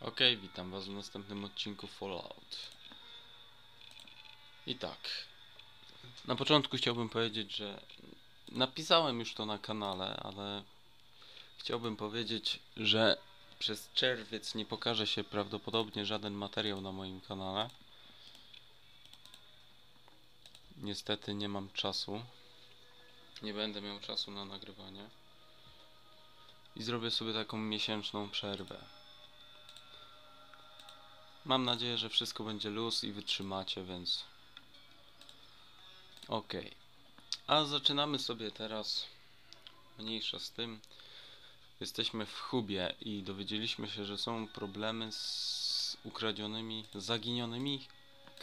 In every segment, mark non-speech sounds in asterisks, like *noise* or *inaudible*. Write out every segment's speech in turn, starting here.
Ok, witam was w następnym odcinku Fallout. I tak. Na początku chciałbym powiedzieć, że napisałem już to na kanale, ale chciałbym powiedzieć, że przez czerwiec nie pokaże się prawdopodobnie żaden materiał na moim kanale. Niestety nie mam czasu. Nie będę miał czasu na nagrywanie. I zrobię sobie taką miesięczną przerwę. Mam nadzieję, że wszystko będzie luz i wytrzymacie, więc. Ok. A zaczynamy sobie teraz. Mniejsza z tym. Jesteśmy w hubie i dowiedzieliśmy się, że są problemy z ukradzionymi, zaginionymi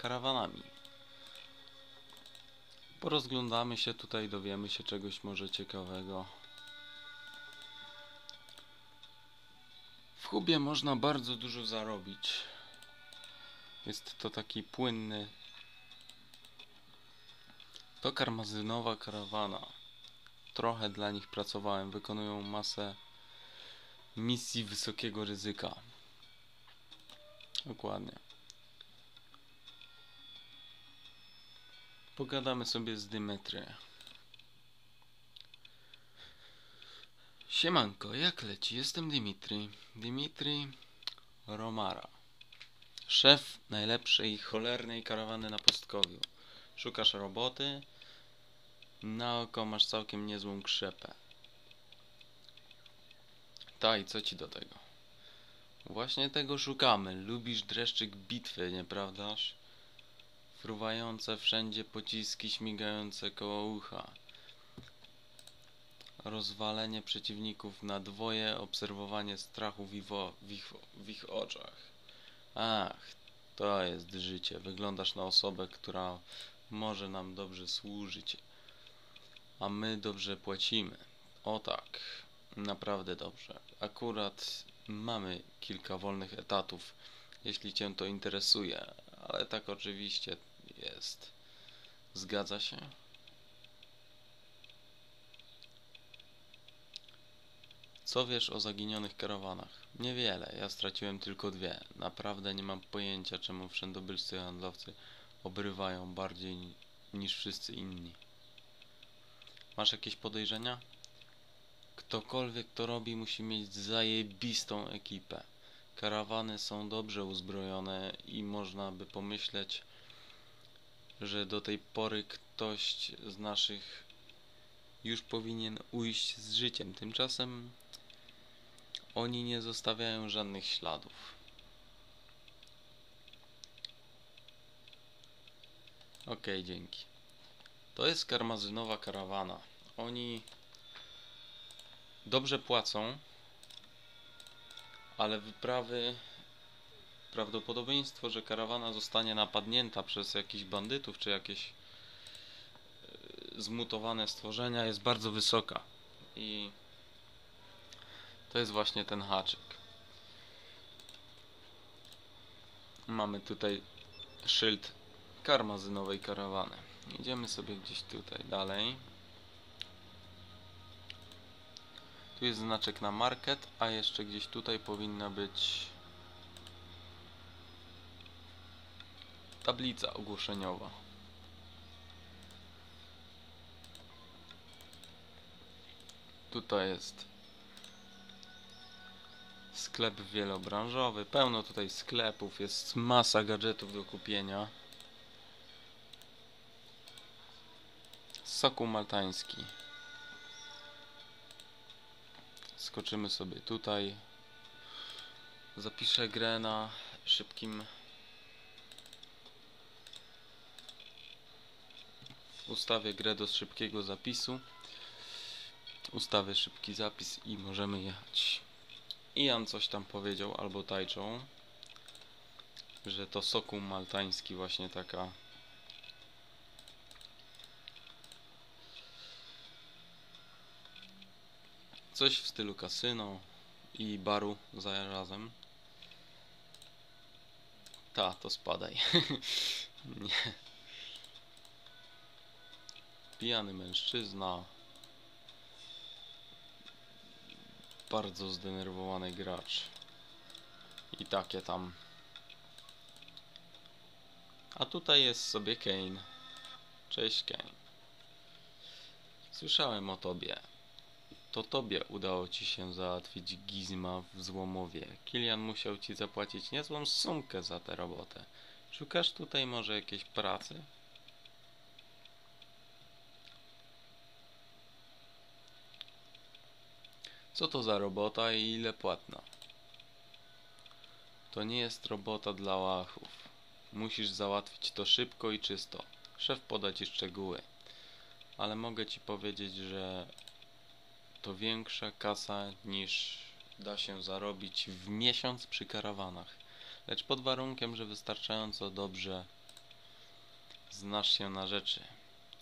karawanami. Porozglądamy się tutaj, dowiemy się czegoś może ciekawego. W hubie można bardzo dużo zarobić. Jest to taki płynny. To karmazynowa karawana. Trochę dla nich pracowałem. Wykonują masę misji wysokiego ryzyka. Dokładnie. Pogadamy sobie z Dymetry. Siemanko, jak leci? Jestem Dimitri. Dimitri Romara. Szef najlepszej cholernej karawany na pustkowiu. Szukasz roboty? Na oko masz całkiem niezłą krzepę. Ta i co ci do tego? Właśnie tego szukamy. Lubisz dreszczyk bitwy, nieprawdaż? Fruwające wszędzie pociski śmigające koło ucha. Rozwalenie przeciwników na dwoje, obserwowanie strachu w, ich, w ich oczach. Ach, to jest życie. Wyglądasz na osobę, która może nam dobrze służyć, a my dobrze płacimy. O tak, naprawdę dobrze. Akurat mamy kilka wolnych etatów, jeśli Cię to interesuje, ale tak oczywiście jest. Zgadza się? Co wiesz o zaginionych karawanach? Niewiele, ja straciłem tylko dwie. Naprawdę nie mam pojęcia, czemu wszędobylscy handlowcy obrywają bardziej ni- niż wszyscy inni. Masz jakieś podejrzenia? Ktokolwiek to robi, musi mieć zajebistą ekipę. Karawany są dobrze uzbrojone i można by pomyśleć, że do tej pory ktoś z naszych już powinien ujść z życiem. Tymczasem oni nie zostawiają żadnych śladów. Okej, dzięki. To jest karmazynowa karawana. Oni dobrze płacą, ale wyprawy prawdopodobieństwo, że karawana zostanie napadnięta przez jakichś bandytów czy jakieś e, zmutowane stworzenia jest bardzo wysoka. I to jest właśnie ten haczyk. Mamy tutaj szyld karmazynowej karawany. Idziemy sobie gdzieś tutaj dalej. Tu jest znaczek na market, a jeszcze gdzieś tutaj powinna być tablica ogłoszeniowa. Tutaj jest sklep wielobranżowy. Pełno tutaj sklepów, jest masa gadżetów do kupienia. Sokół maltański. Skoczymy sobie tutaj. Zapiszę grę na szybkim ustawię grę do szybkiego zapisu. Ustawię szybki zapis i możemy jechać. Ian coś tam powiedział, albo Tajczą, że to sokół maltański właśnie taka coś w stylu kasyno i baru zarazem. Ta, to spadaj. *laughs* Nie. Pijany mężczyzna. Bardzo zdenerwowany gracz. i takie tam. A tutaj jest sobie Kane. Cześć Kane. Słyszałem o tobie. To tobie udało ci się załatwić Gizma w Złomowie. Kilian musiał ci zapłacić niezłą sumkę za tę robotę. Szukasz tutaj może jakiejś pracy? Co to za robota i ile płatna? To nie jest robota dla łachów. Musisz załatwić to szybko i czysto. Szef poda ci szczegóły. Ale mogę ci powiedzieć, że to większa kasa niż da się zarobić w miesiąc przy karawanach. Lecz pod warunkiem, że wystarczająco dobrze znasz się na rzeczy.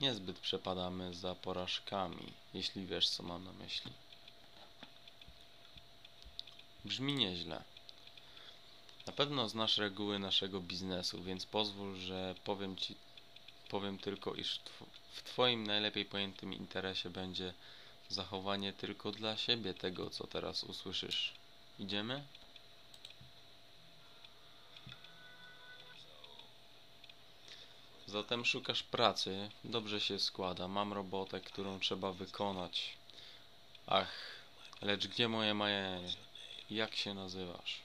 Niezbyt przepadamy za porażkami, jeśli wiesz co mam na myśli. Brzmi nieźle. Na pewno znasz reguły naszego biznesu, więc pozwól, że powiem ci powiem tylko, iż tw w twoim najlepiej pojętym interesie będzie zachowanie tylko dla siebie tego, co teraz usłyszysz. Idziemy? Zatem szukasz pracy. Dobrze się składa. Mam robotę, którą trzeba wykonać. Ach, lecz gdzie moje majenie? Jak się nazywasz?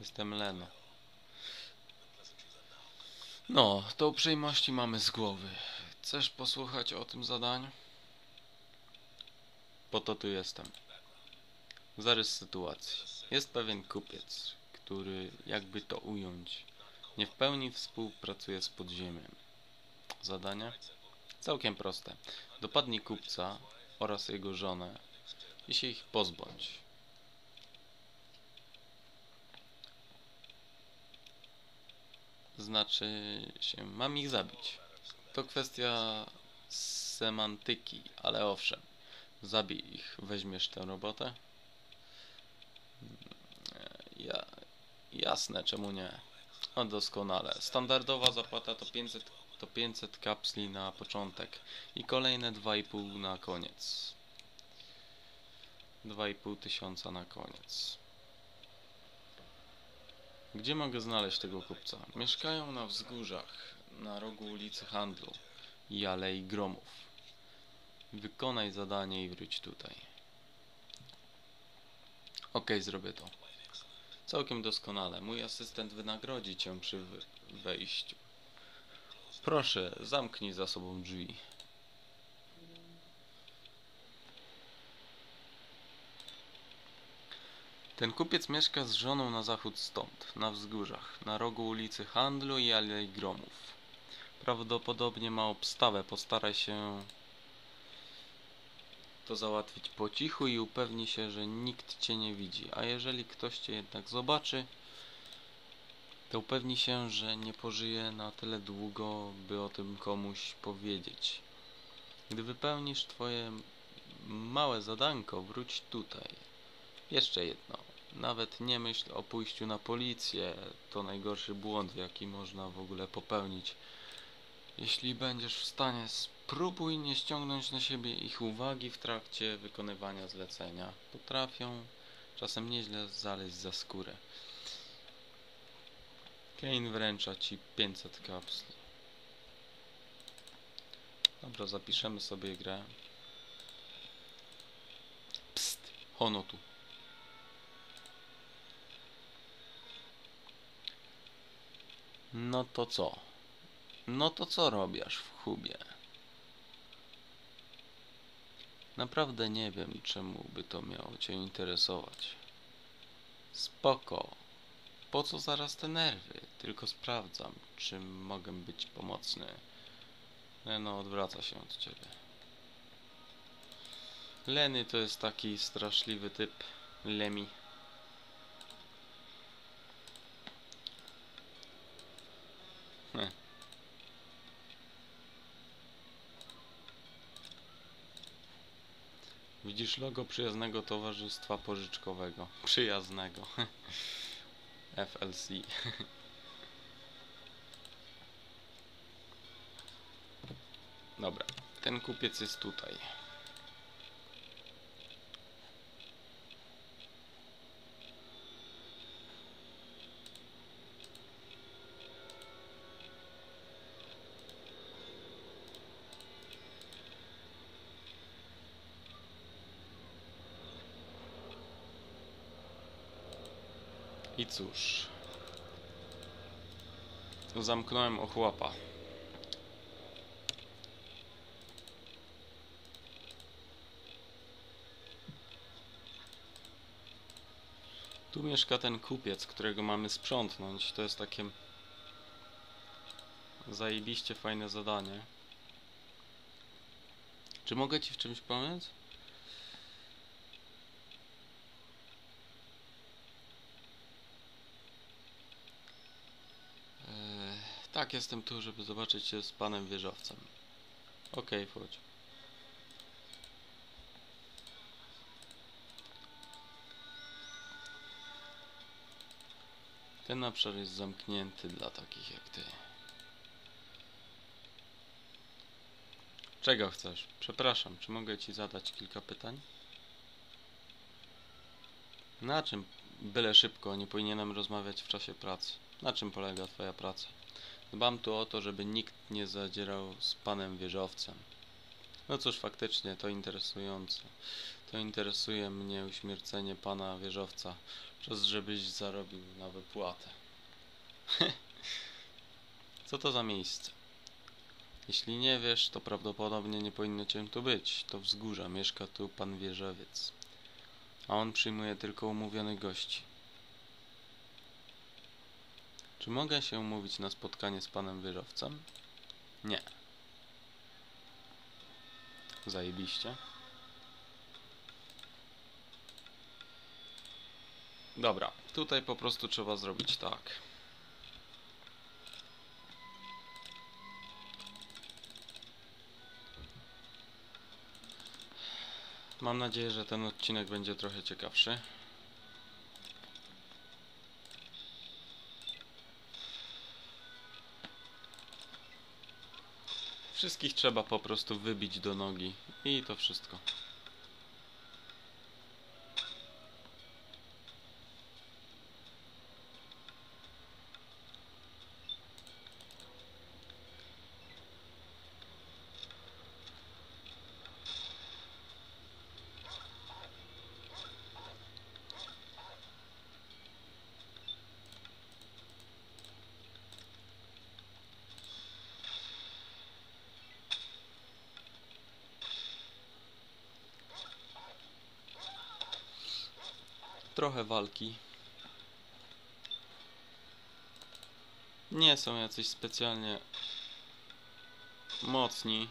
Jestem Leno. No, to uprzejmości mamy z głowy. Chcesz posłuchać o tym zadaniu? Po to tu jestem. Zarys sytuacji. Jest pewien kupiec, który, jakby to ująć, nie w pełni współpracuje z podziemiem. Zadanie? Całkiem proste. Dopadnij kupca oraz jego żonę i się ich pozbądź. Znaczy się, mam ich zabić. To kwestia semantyki, ale owszem. Zabij ich. Weźmiesz tę robotę? Ja, jasne, czemu nie? No doskonale. Standardowa zapłata to 500, to 500 kapsli na początek i kolejne 2,5 na koniec. 2,5 tysiąca na koniec. Gdzie mogę znaleźć tego kupca? Mieszkają na wzgórzach, na rogu ulicy Handlu i Alei Gromów. Wykonaj zadanie i wróć tutaj. Okej, zrobię to. Całkiem doskonale. Mój asystent wynagrodzi cię przy wejściu. Proszę, zamknij za sobą drzwi. Ten kupiec mieszka z żoną na zachód stąd, na wzgórzach, na rogu ulicy Handlu i Alei Gromów. Prawdopodobnie ma obstawę, postaraj się to załatwić po cichu i upewnij się, że nikt cię nie widzi, a jeżeli ktoś cię jednak zobaczy, to upewnij się, że nie pożyje na tyle długo, by o tym komuś powiedzieć. Gdy wypełnisz twoje małe zadanko, wróć tutaj. Jeszcze jedno. Nawet nie myśl o pójściu na policję. To najgorszy błąd, jaki można w ogóle popełnić. Jeśli będziesz w stanie, spróbuj nie ściągnąć na siebie ich uwagi w trakcie wykonywania zlecenia. Potrafią czasem nieźle zaleźć za skórę. Kane wręcza ci 500 kapsli. Dobra, zapiszemy sobie grę. Psst, Hono tu. No to co? No to co robisz w hubie? Naprawdę nie wiem, czemu by to miało cię interesować. Spoko. Po co zaraz te nerwy? Tylko sprawdzam, czy mogę być pomocny. No, odwraca się od ciebie. Leny to jest taki straszliwy typ. Lemi. Widzisz logo przyjaznego towarzystwa pożyczkowego. Przyjaznego. *laughs* FLC. *laughs* Dobra, ten kupiec jest tutaj. I cóż. Zamknąłem ochłapa. Tu mieszka ten kupiec, którego mamy sprzątnąć. To jest takie zajebiście fajne zadanie. Czy mogę ci w czymś pomóc? Tak, jestem tu, żeby zobaczyć się z panem wieżowcem. Okej, wchodź. Ten obszar jest zamknięty dla takich jak ty. Czego chcesz? Przepraszam, czy mogę ci zadać kilka pytań? Na czym, byle szybko, nie powinienem rozmawiać w czasie pracy? Na czym polega twoja praca? Dbam tu o to, żeby nikt nie zadzierał z panem wieżowcem. No cóż, faktycznie, to interesujące. To interesuje mnie uśmiercenie pana wieżowca, czas żebyś zarobił na wypłatę. *laughs* Co to za miejsce? Jeśli nie wiesz, to prawdopodobnie nie powinno cię tu być. To wzgórza, mieszka tu pan wieżowiec. A on przyjmuje tylko umówionych gości. Czy mogę się umówić na spotkanie z panem wieżowcem? Nie. Zajebiście. Dobra, tutaj po prostu trzeba zrobić tak. Mam nadzieję, że ten odcinek będzie trochę ciekawszy. Wszystkich trzeba po prostu wybić do nogi i to wszystko. Trochę walki. Nie są jacyś specjalnie mocni.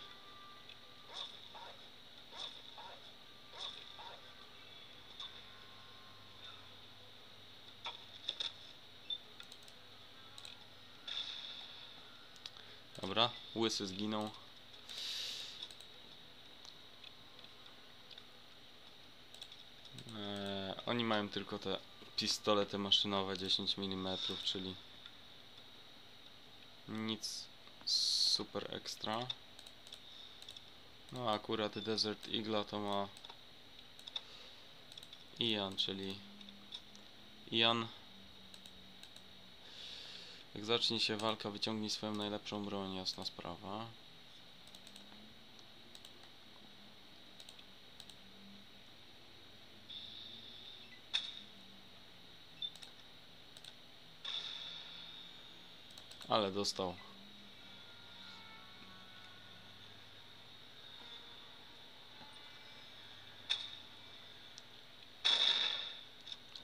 Dobra, łysy zginął. Oni mają tylko te pistolety maszynowe 10 mm, czyli nic super ekstra. No akurat Desert Eagle to ma Ian, czyli Ian jak zacznie się walka, wyciągnij swoją najlepszą broń, jasna sprawa. Ale dostał.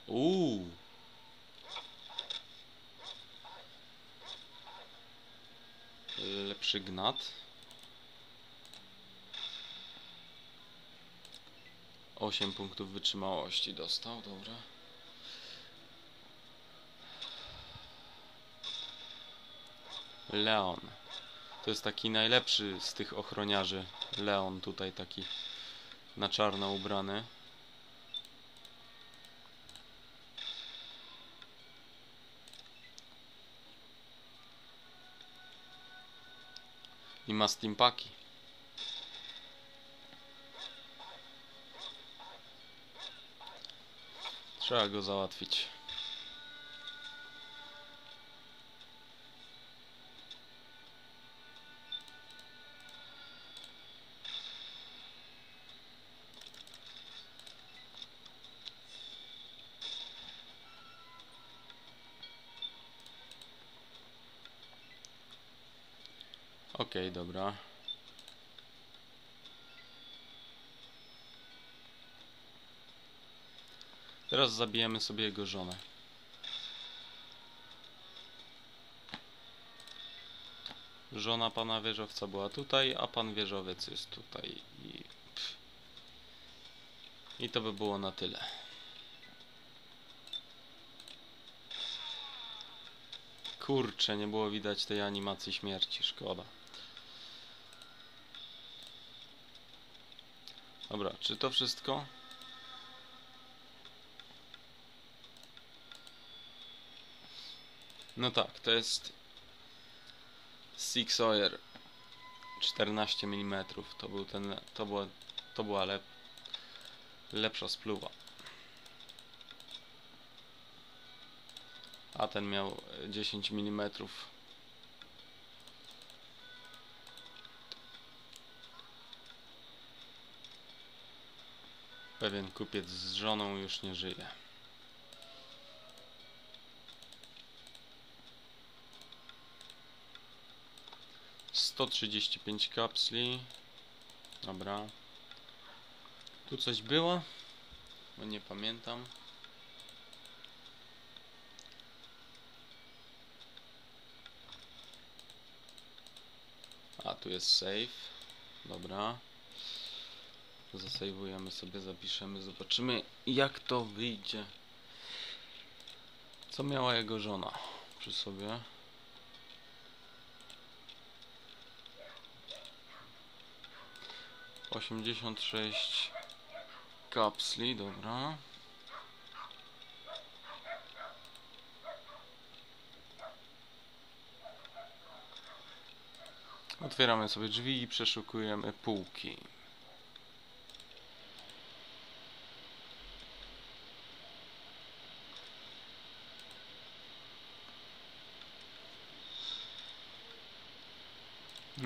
Uuu. Lepszy gnat. Osiem punktów wytrzymałości dostał, dobra. Leon. To jest taki najlepszy z tych ochroniarzy. Leon tutaj taki na czarno ubrany. I ma steampaki. Trzeba go załatwić. Okej, dobra. Teraz zabijemy sobie jego żonę. Żona pana wieżowca była tutaj, a pan wieżowiec jest tutaj i... I to by było na tyle. Kurczę, nie było widać tej animacji śmierci, szkoda. Dobra, czy to wszystko? No tak, to jest Six Sawyer 14 mm. To był ten, to była, to była lep, lepsza spluwa. A ten miał e, 10 mm. Pewien kupiec z żoną już nie żyje. Sto trzydzieści pięć kapsli. Dobra. Tu coś było? Bo nie pamiętam. A tu jest save. Dobra. Zasejwujemy sobie, zapiszemy, zobaczymy jak to wyjdzie. Co miała jego żona przy sobie? Osiemdziesiąt sześć kapsli, dobra. Otwieramy sobie drzwi i przeszukujemy półki.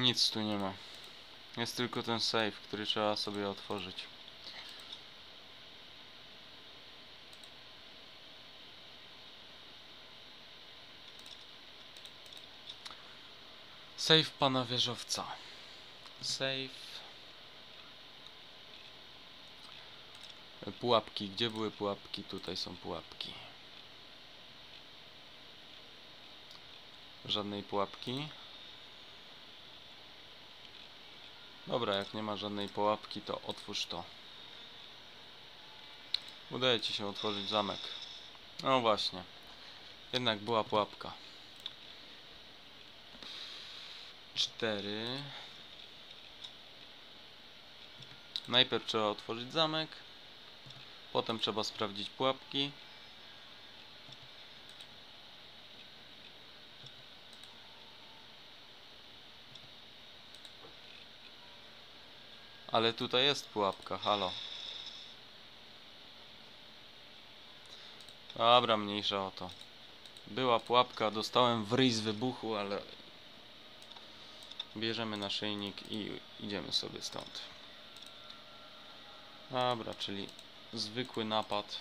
Nic tu nie ma. Jest tylko ten safe, który trzeba sobie otworzyć. Safe pana wieżowca. Safe. Pułapki. Gdzie były pułapki? Tutaj są pułapki. Żadnej pułapki. Dobra, jak nie ma żadnej pułapki, to otwórz to. Udaje ci się otworzyć zamek. No właśnie. Jednak była pułapka. Cztery. Najpierw trzeba otworzyć zamek. Potem trzeba sprawdzić pułapki. Ale tutaj jest pułapka, halo. Dobra, mniejsza o to. Była pułapka, dostałem w ryj z wybuchu, ale... Bierzemy naszyjnik i idziemy sobie stąd. Dobra, czyli zwykły napad.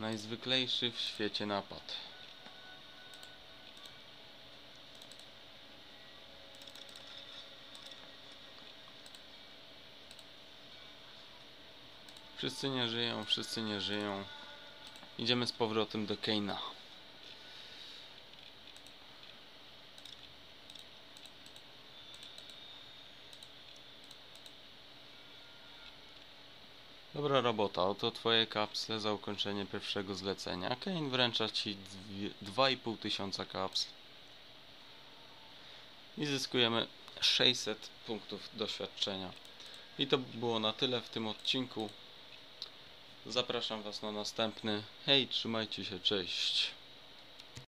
Najzwyklejszy w świecie napad. Wszyscy nie żyją, wszyscy nie żyją. Idziemy z powrotem do Keina. Dobra robota, oto twoje kapsle za ukończenie pierwszego zlecenia. Kane wręcza ci 2,5 tysiąca kapsl. I zyskujemy 600 punktów doświadczenia. I to było na tyle w tym odcinku. Zapraszam Was na następny. Hej, trzymajcie się, cześć.